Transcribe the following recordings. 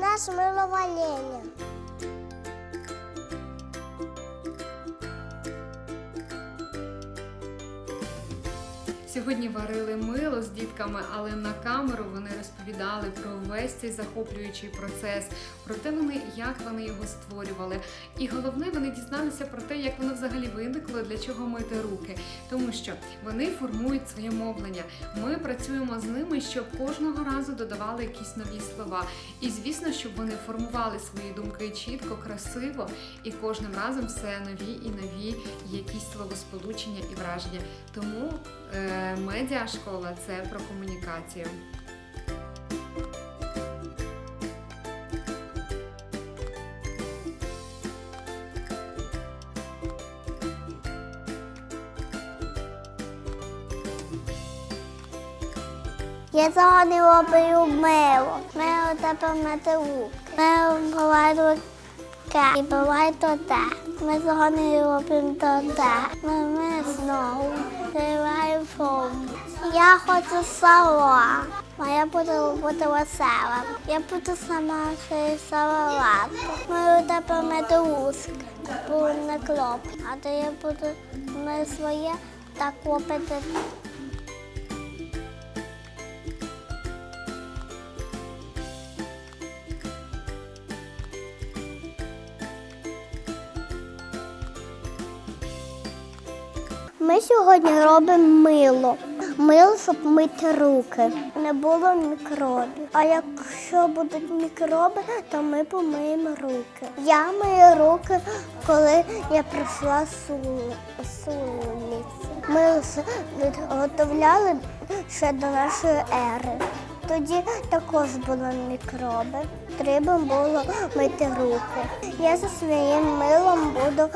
нас миловарення. Сьогодні варили мило з дітками, але на камеру вони розповідали про весь цей захоплюючий процес, про те, вони як вони його створювали. І головне, вони дізналися про те, як воно взагалі виникло, для чого мити руки, тому що вони формують своє мовлення. Ми працюємо з ними, щоб кожного разу додавали якісь нові слова. І звісно, щоб вони формували свої думки чітко, красиво, і кожним разом все нові і нові якісь словосполучення і враження. Тому е, медіашкола це про комунікацію. Я цього не роблю мило. Мило це помити руки. Мило буває руки і буває то те. Ми цього не робимо то те. Ми, ми знову триваємо форму. Я хочу сала. А я буду робити весела. Я буду сама ще салат. Ми буде помити руски. Бо не клоп. А то я буду ми своє так робити сьогодні робимо мило. Мило, щоб мити руки. Не було мікробів. А якщо будуть мікроби, то ми помиємо руки. Я мию руки, коли я прийшла з вулиці. Ми з- відготовляли ще до нашої ери. Тоді також були мікроби. Треба було мити руки. Я зі своїм милом буду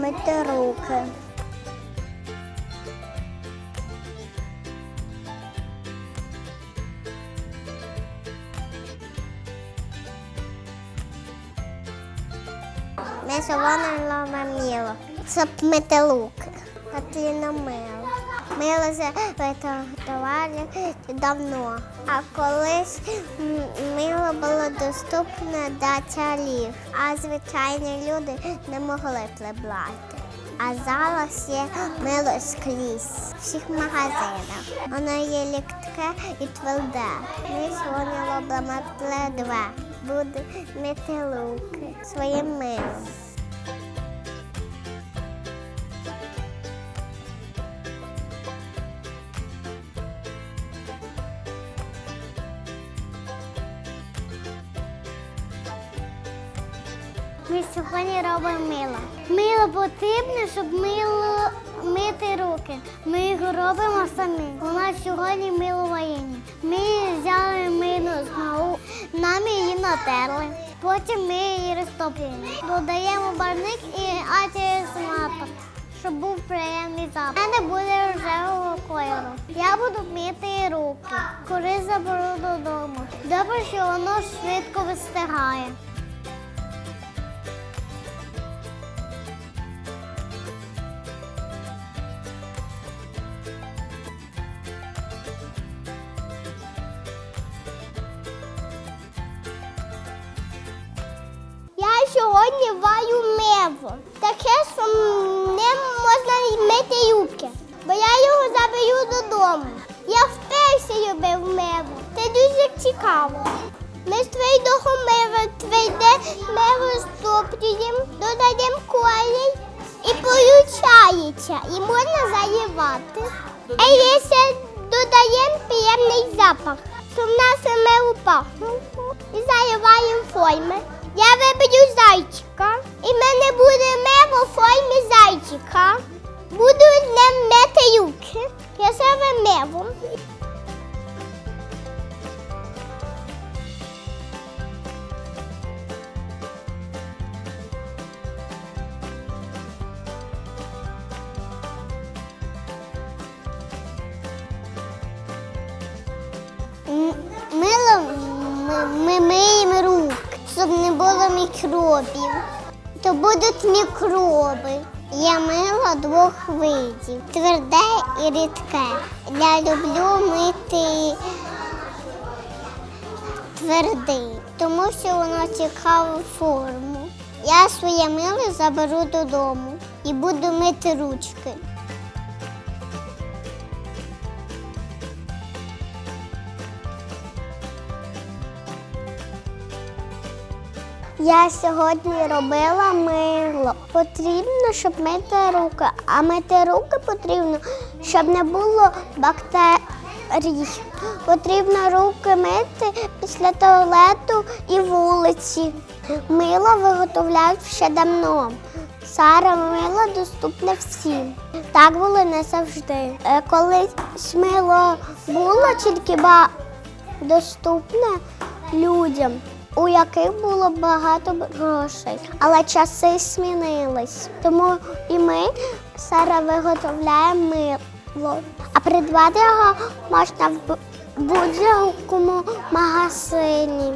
мити руки. Робимо мило, щоб мити луки. Потрібно мило. Мило це виготовляли давно. А колись мило було доступне для царів, а звичайні люди не могли прибрати. А зараз є мило скрізь, в всіх магазинах. Воно є ліктке і тверде. Ми сьогодні робимо тверде. Буде мити луки своїм милом. Ми сьогодні робимо мило. Мило потрібне, щоб мило мити руки. Ми його робимо самі. У нас сьогодні мило варіння. Ми взяли мило знову, нам її натерли. Потім ми її розтопили. Додаємо барник і антисматор, щоб був приємний запах. У мене буде рожевого кольору. Я буду мити руки, коли заберу додому. Добре, що воно швидко вистигає. Сьогодні варю мево. Таке, що ним можна мити юбки. Бо я його заберу додому. Я вперше любив мево. Це дуже цікаво. Ми з твердого мева тверде мево стоплюємо, додаємо колій і получається. І можна заливати. А якщо додаємо приємний запах, то в нас мево пахнуло і заливаємо форми. Я виберу зайчика, і в мене буде мево в формі зайчика. Буду з ним мити юки. Я себе мево. Мило ми, ми рук, щоб не було мікробів. То будуть мікроби. Я мила двох видів тверде і рідке. Я люблю мити твердий. тому що воно цікаву форму. Я своє мило заберу додому і буду мити ручки. Я сьогодні робила мило. Потрібно, щоб мити руки. А мити руки потрібно, щоб не було бактерій. Потрібно руки мити після туалету і вулиці. Мило виготовляють ще давно. Зараз мило доступне всім. Так було не завжди. Е, Колись мило було тільки доступне людям, у яких було багато грошей. Але часи змінились. Тому і ми зараз виготовляємо мило. А придбати його можна в будь-якому магазині.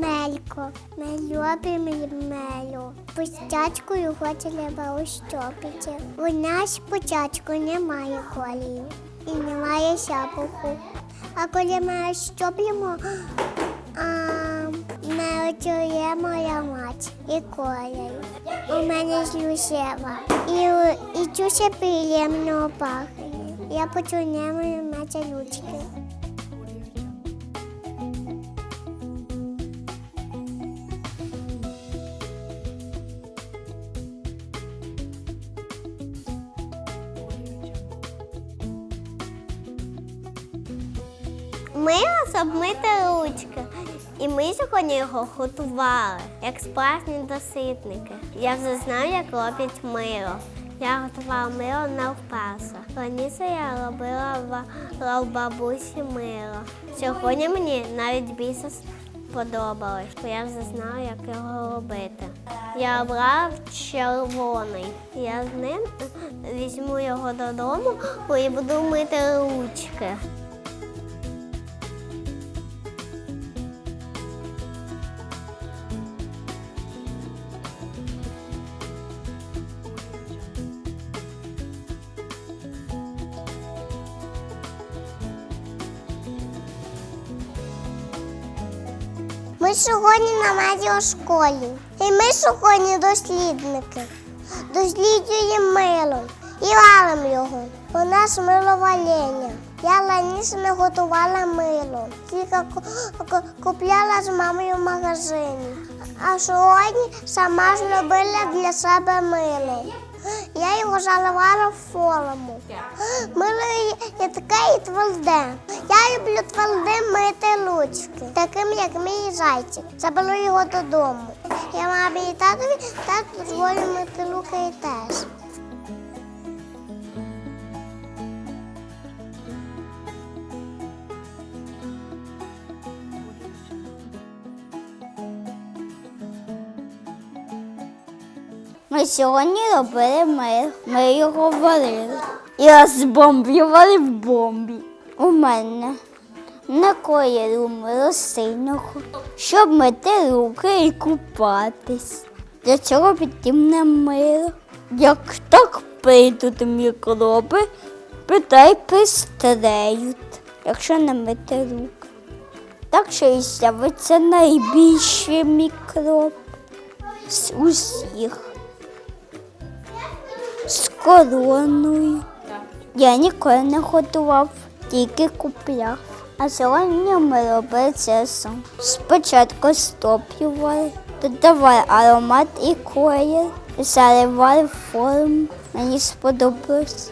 Мелько, ми любимо мелю. Пустячкою хотіли щопити. У нас початку немає колії і немає запаху. А коли ми щоплємо, а, ми чуємо аромат і колію. У мене злюсева. І, і дуже приємно пахне. Я починаю мати ручки. Ми обмити ручки. І ми сьогодні його готували, як справжні доситники. Я вже знаю, як роблять мило. Я готувала мило на впаса. Раніше я робила в, бабусі мило. Сьогодні мені навіть більше сподобалось, бо я вже знаю, як його робити. Я обрав червоний. Я з ним візьму його додому і буду мити ручки. Ми сьогодні на медіашколі. І ми сьогодні дослідники. Досліджуємо мило і валимо його. У нас мило валення. Я раніше не готувала мило, тільки ку- ку- купляла з мамою в магазині. А сьогодні сама зробила для себе мило. Я його жалувала в форму. Мило є- таке і тверде. Я люблю тверде мити ручки, таким як мій зайчик. Заберу його додому. Я мамі і татові так дозволю мити руки і теж. Ми сьогодні робили мир. Ми його варили. І розбомблювали в бомбі. У мене на кольору мило щоб мити руки і купатись. Для цього потрібне мило. Як так прийдуть мікроби, питай пристреють, якщо не мити руки. Так що і з'явиться найбільший мікроб з усіх з короною. Я ніколи не готував, тільки купляв. А сьогодні ми робили це сам. Спочатку стоплювали, додавали аромат і колір, заливали форму. Мені сподобалось.